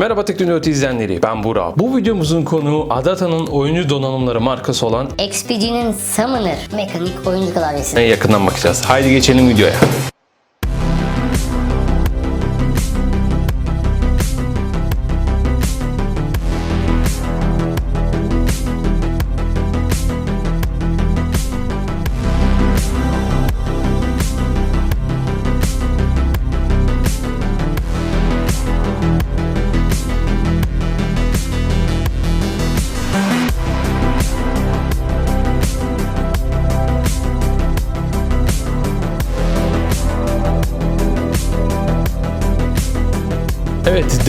Merhaba Teknoloji izleyenleri ben Burak. Bu videomuzun konuğu Adata'nın oyuncu donanımları markası olan XPG'nin Summoner mekanik oyuncu klavyesi. yakından bakacağız. Haydi geçelim videoya.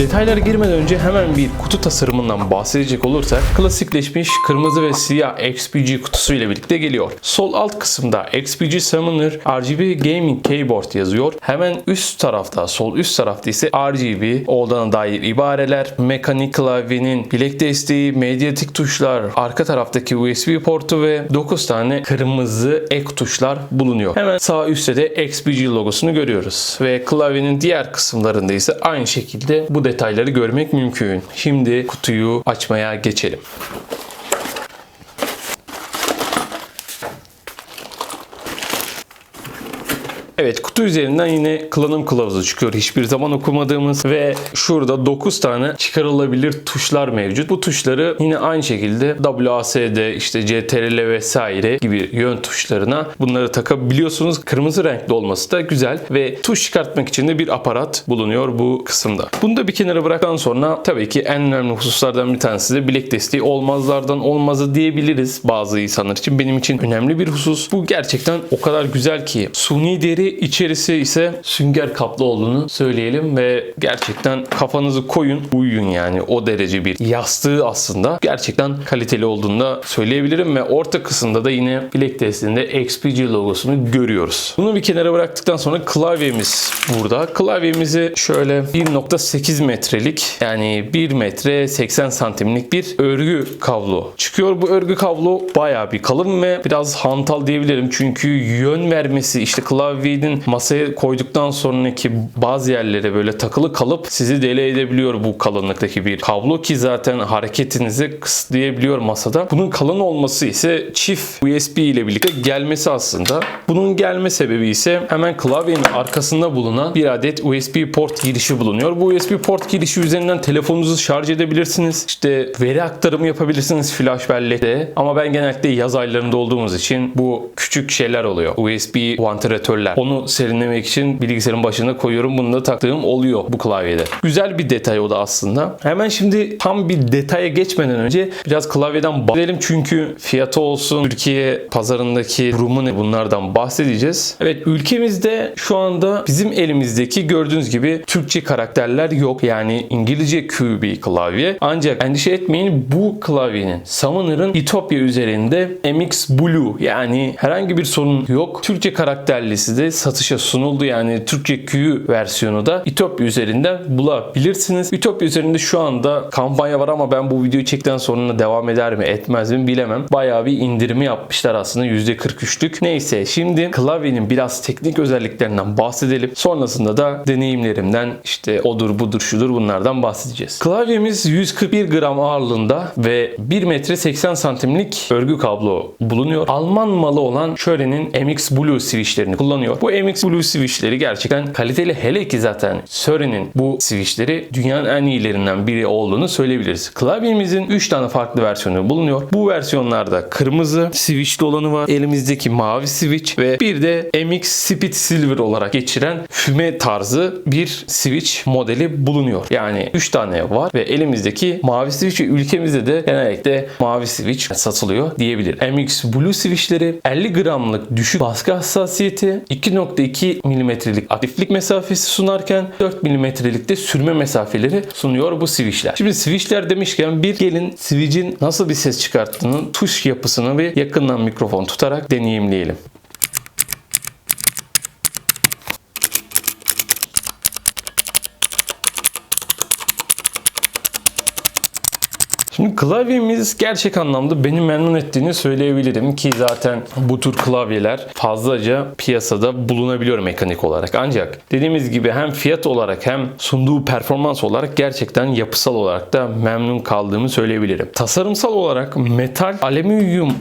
Detaylara girmeden önce hemen bir kutu tasarımından bahsedecek olursak klasikleşmiş kırmızı ve siyah XPG kutusu ile birlikte geliyor. Sol alt kısımda XPG Summoner RGB Gaming Keyboard yazıyor. Hemen üst tarafta, sol üst tarafta ise RGB olduğuna dair ibareler, mekanik klavyenin bilek desteği, medyatik tuşlar, arka taraftaki USB portu ve 9 tane kırmızı ek tuşlar bulunuyor. Hemen sağ üstte de XPG logosunu görüyoruz ve klavyenin diğer kısımlarında ise aynı şekilde bu detayları görmek mümkün. Şimdi kutuyu açmaya geçelim. Evet kutu üzerinden yine kullanım kılavuzu çıkıyor. Hiçbir zaman okumadığımız ve şurada 9 tane çıkarılabilir tuşlar mevcut. Bu tuşları yine aynı şekilde WASD, işte CTRL vesaire gibi yön tuşlarına bunları takabiliyorsunuz. Kırmızı renkli olması da güzel ve tuş çıkartmak için de bir aparat bulunuyor bu kısımda. Bunu da bir kenara bıraktıktan sonra tabii ki en önemli hususlardan bir tanesi de bilek desteği olmazlardan olmazı diyebiliriz bazı insanlar için. Benim için önemli bir husus. Bu gerçekten o kadar güzel ki suni deri içerisi ise sünger kaplı olduğunu söyleyelim ve gerçekten kafanızı koyun uyuyun yani o derece bir yastığı aslında gerçekten kaliteli olduğunu da söyleyebilirim ve orta kısımda da yine bilek desteğinde XPG logosunu görüyoruz. Bunu bir kenara bıraktıktan sonra klavyemiz burada. Klavyemizi şöyle 1.8 metrelik yani 1 metre 80 santimlik bir örgü kablo çıkıyor. Bu örgü kablo bayağı bir kalın ve biraz hantal diyebilirim. Çünkü yön vermesi işte klavyenin masaya koyduktan sonraki bazı yerlere böyle takılı kalıp sizi deli edebiliyor bu kalınlıktaki bir kablo ki zaten hareketinizi kısıtlayabiliyor masada. Bunun kalın olması ise çift USB ile birlikte gelmesi aslında. Bunun gelme sebebi ise hemen klavyenin arkasında bulunan bir adet USB port girişi bulunuyor. Bu USB port girişi üzerinden telefonunuzu şarj edebilirsiniz. İşte veri aktarımı yapabilirsiniz flash bellekte. Ama ben genellikle yaz aylarında olduğumuz için bu küçük şeyler oluyor. USB vantilatörler. Onu serinlemek için bilgisayarın başına koyuyorum. Bunu da taktığım oluyor bu klavyede. Güzel bir detay o da aslında. Hemen şimdi tam bir detaya geçmeden önce biraz klavyeden bahsedelim. Çünkü fiyatı olsun, Türkiye pazarındaki durumu ne bunlardan bahsedeceğiz. Evet ülkemizde şu anda bizim elimizdeki gördüğünüz gibi Türkçe karakterler yok. Yani İngilizce Q bir klavye. Ancak endişe etmeyin bu klavyenin Summoner'ın Ethiopia üzerinde MX Blue yani herhangi bir sorun yok. Türkçe karakterlisi de satışa sunuldu. Yani Türkçe Q versiyonu da Ethiopia üzerinden bulabilirsiniz. Ethiopia üzerinde şu anda kampanya var ama ben bu videoyu çektikten sonra devam eder mi etmez mi bilemem. Bayağı bir indirimi yapmışlar aslında %43'lük. Neyse şimdi klavyenin biraz teknik özelliklerinden bahsedelim. Sonrasında da deneyimlerimden işte odur budur şudur bunlardan bahsedeceğiz. Klavyemiz 141 gram ağırlığında ve 1 metre 80 santimlik örgü kablo bulunuyor. Alman malı olan Schöre'nin MX Blue switchlerini kullanıyor. Bu MX Blue switchleri gerçekten kaliteli. Hele ki zaten Sören'in bu switchleri dünyanın en iyilerinden biri olduğunu söyleyebiliriz. Klavyemizin 3 tane farklı versiyonu bulunuyor. Bu versiyonlarda kırmızı switchli olanı var. Elimizdeki mavi switch ve bir de MX Speed Silver olarak geçiren füme tarzı bir switch modeli bulunuyor. Yani 3 tane var ve elimizdeki mavi switch ve ülkemizde de genellikle mavi switch satılıyor diyebilir. MX Blue switchleri 50 gramlık düşük baskı hassasiyeti 2.2 milimetrelik aktiflik mesafesi sunarken 4 milimetrelik de sürme mesafeleri sunuyor bu switchler. Şimdi switchler demişken bir gelin switch'in nasıl bir ses çıkarttığının tuş yapısını bir yakından mikrofon tutarak deneyimleyelim. Şimdi klavyemiz gerçek anlamda beni memnun ettiğini söyleyebilirim ki zaten bu tür klavyeler fazlaca piyasada bulunabiliyor mekanik olarak. Ancak dediğimiz gibi hem fiyat olarak hem sunduğu performans olarak gerçekten yapısal olarak da memnun kaldığımı söyleyebilirim. Tasarımsal olarak metal, alüminyum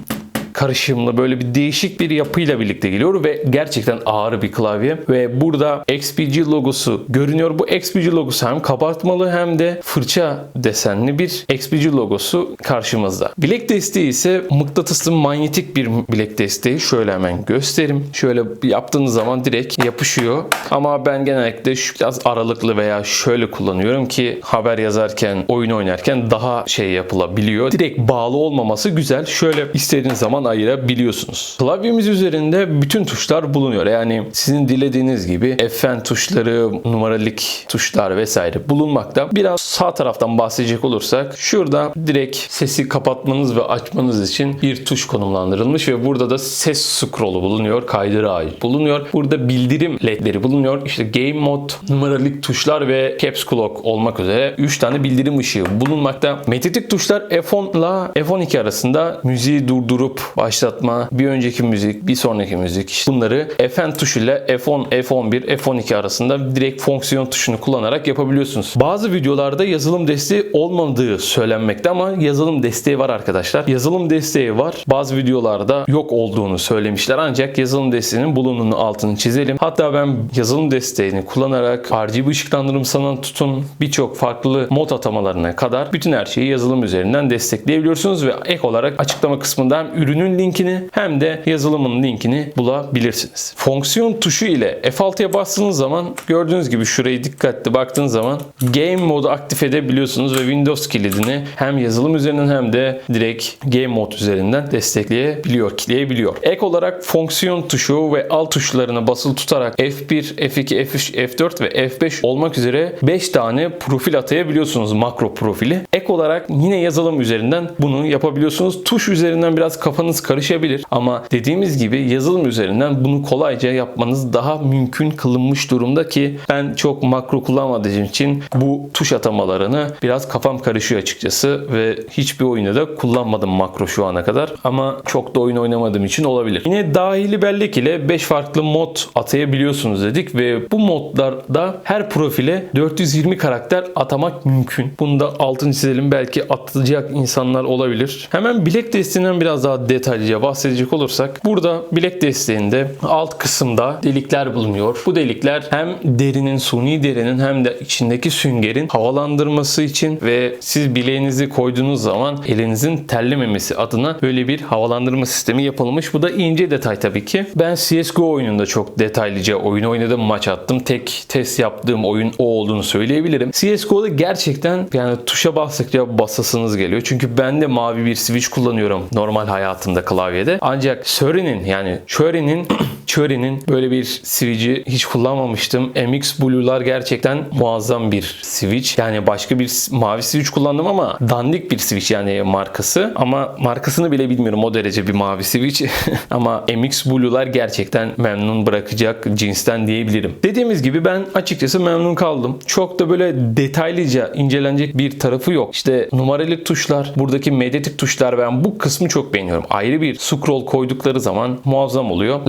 karışımlı böyle bir değişik bir yapıyla birlikte geliyor ve gerçekten ağır bir klavye ve burada XPG logosu görünüyor. Bu XPG logosu hem kabartmalı hem de fırça desenli bir XPG logosu karşımızda. Bilek desteği ise mıknatıslı manyetik bir bilek desteği. Şöyle hemen göstereyim. Şöyle yaptığınız zaman direkt yapışıyor. Ama ben genellikle şu biraz aralıklı veya şöyle kullanıyorum ki haber yazarken, oyun oynarken daha şey yapılabiliyor. Direkt bağlı olmaması güzel. Şöyle istediğiniz zaman ayırabiliyorsunuz. Klavyemiz üzerinde bütün tuşlar bulunuyor. Yani sizin dilediğiniz gibi FN tuşları, numaralik tuşlar vesaire bulunmakta. Biraz sağ taraftan bahsedecek olursak şurada direkt sesi kapatmanız ve açmanız için bir tuş konumlandırılmış ve burada da ses scroll'u bulunuyor. Kaydıra ait bulunuyor. Burada bildirim ledleri bulunuyor. İşte game mode, numaralik tuşlar ve caps lock olmak üzere 3 tane bildirim ışığı bulunmakta. Metatik tuşlar F10 ile F12 arasında müziği durdurup başlatma, bir önceki müzik, bir sonraki müzik işte bunları FN tuşuyla F10, F11, F12 arasında direkt fonksiyon tuşunu kullanarak yapabiliyorsunuz. Bazı videolarda yazılım desteği olmadığı söylenmekte ama yazılım desteği var arkadaşlar. Yazılım desteği var. Bazı videolarda yok olduğunu söylemişler ancak yazılım desteğinin bulunduğunu altını çizelim. Hatta ben yazılım desteğini kullanarak RGB ışıklandırmasından tutun birçok farklı mod atamalarına kadar bütün her şeyi yazılım üzerinden destekleyebiliyorsunuz ve ek olarak açıklama kısmında hem ürünün linkini hem de yazılımın linkini bulabilirsiniz. Fonksiyon tuşu ile F6'ya bastığınız zaman gördüğünüz gibi şurayı dikkatli baktığınız zaman Game modu aktif edebiliyorsunuz ve Windows kilidini hem yazılım üzerinden hem de direkt Game mod üzerinden destekleyebiliyor, kilitleyebiliyor. Ek olarak fonksiyon tuşu ve alt tuşlarına basılı tutarak F1, F2, F3, F4 ve F5 olmak üzere 5 tane profil atayabiliyorsunuz makro profili. Ek olarak yine yazılım üzerinden bunu yapabiliyorsunuz. Tuş üzerinden biraz kafanız karışabilir ama dediğimiz gibi yazılım üzerinden bunu kolayca yapmanız daha mümkün kılınmış durumda ki ben çok makro kullanmadığım için bu tuş atamalarını biraz kafam karışıyor açıkçası ve hiçbir oyunda da kullanmadım makro şu ana kadar ama çok da oyun oynamadığım için olabilir. Yine dahili bellek ile 5 farklı mod atayabiliyorsunuz dedik ve bu modlarda her profile 420 karakter atamak mümkün. Bunu da altını çizelim belki atlayacak insanlar olabilir. Hemen bilek desteğinden biraz daha detaylıca bahsedecek olursak burada bilek desteğinde alt kısımda delikler bulunuyor. Bu delikler hem derinin suni derinin hem de içindeki süngerin havalandırması için ve siz bileğinizi koyduğunuz zaman elinizin terlememesi adına böyle bir havalandırma sistemi yapılmış. Bu da ince detay tabii ki. Ben CSGO oyununda çok detaylıca oyun oynadım, maç attım. Tek test yaptığım oyun o olduğunu söyleyebilirim. CSGO'da gerçekten yani tuşa bastıkça basasınız geliyor. Çünkü ben de mavi bir switch kullanıyorum normal hayatımda klavyede. Ancak Suri'nin yani Cherry'nin Cherry'nin böyle bir switch'i hiç kullanmamıştım. MX Blue'lar gerçekten muazzam bir switch. Yani başka bir mavi switch kullandım ama dandik bir switch yani markası. Ama markasını bile bilmiyorum o derece bir mavi switch. ama MX Blue'lar gerçekten memnun bırakacak cinsten diyebilirim. Dediğimiz gibi ben açıkçası memnun kaldım. Çok da böyle detaylıca incelenecek bir tarafı yok. İşte numaralı tuşlar, buradaki medyatik tuşlar ben bu kısmı çok beğeniyorum. Ayrı bir scroll koydukları zaman muazzam oluyor.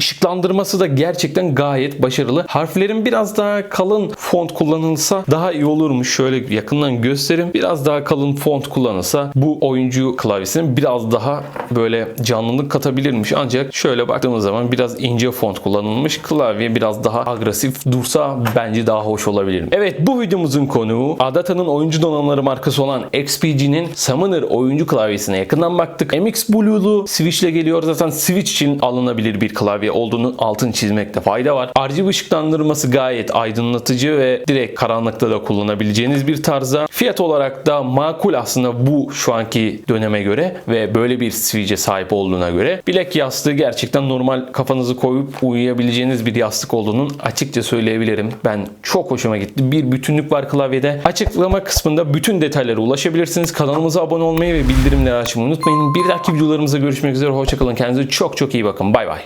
Işıklandırması da gerçekten gayet başarılı. Harflerin biraz daha kalın font kullanılsa daha iyi olurmuş. Şöyle yakından göstereyim. Biraz daha kalın font kullanılsa bu oyuncu klavyesinin biraz daha böyle canlılık katabilirmiş. Ancak şöyle baktığımız zaman biraz ince font kullanılmış. Klavye biraz daha agresif dursa bence daha hoş olabilir. Evet bu videomuzun konuğu Adata'nın oyuncu donanımları markası olan XPG'nin Summoner oyuncu klavyesine yakından baktık. MX Blue'lu Switch ile geliyor. Zaten Switch için alınabilir bir klavye olduğunu altın çizmekte fayda var. RGB ışıklandırması gayet aydınlatıcı ve direkt karanlıkta da kullanabileceğiniz bir tarzda. Fiyat olarak da makul aslında bu şu anki döneme göre ve böyle bir Switch'e sahip olduğuna göre. Bilek yastığı gerçekten normal kafanızı koyup uyuyabileceğiniz bir yastık olduğunun açıkça söyleyebilirim. Ben çok hoşuma gitti. Bir bütünlük var klavyede. Açıklama kısmında bütün detaylara ulaşabilirsiniz. Kanalımıza abone olmayı ve bildirimleri açmayı unutmayın. Bir dahaki videolarımızda görüşmek üzere. Hoşçakalın. Kendinize çok çok iyi bakın. Bay bay.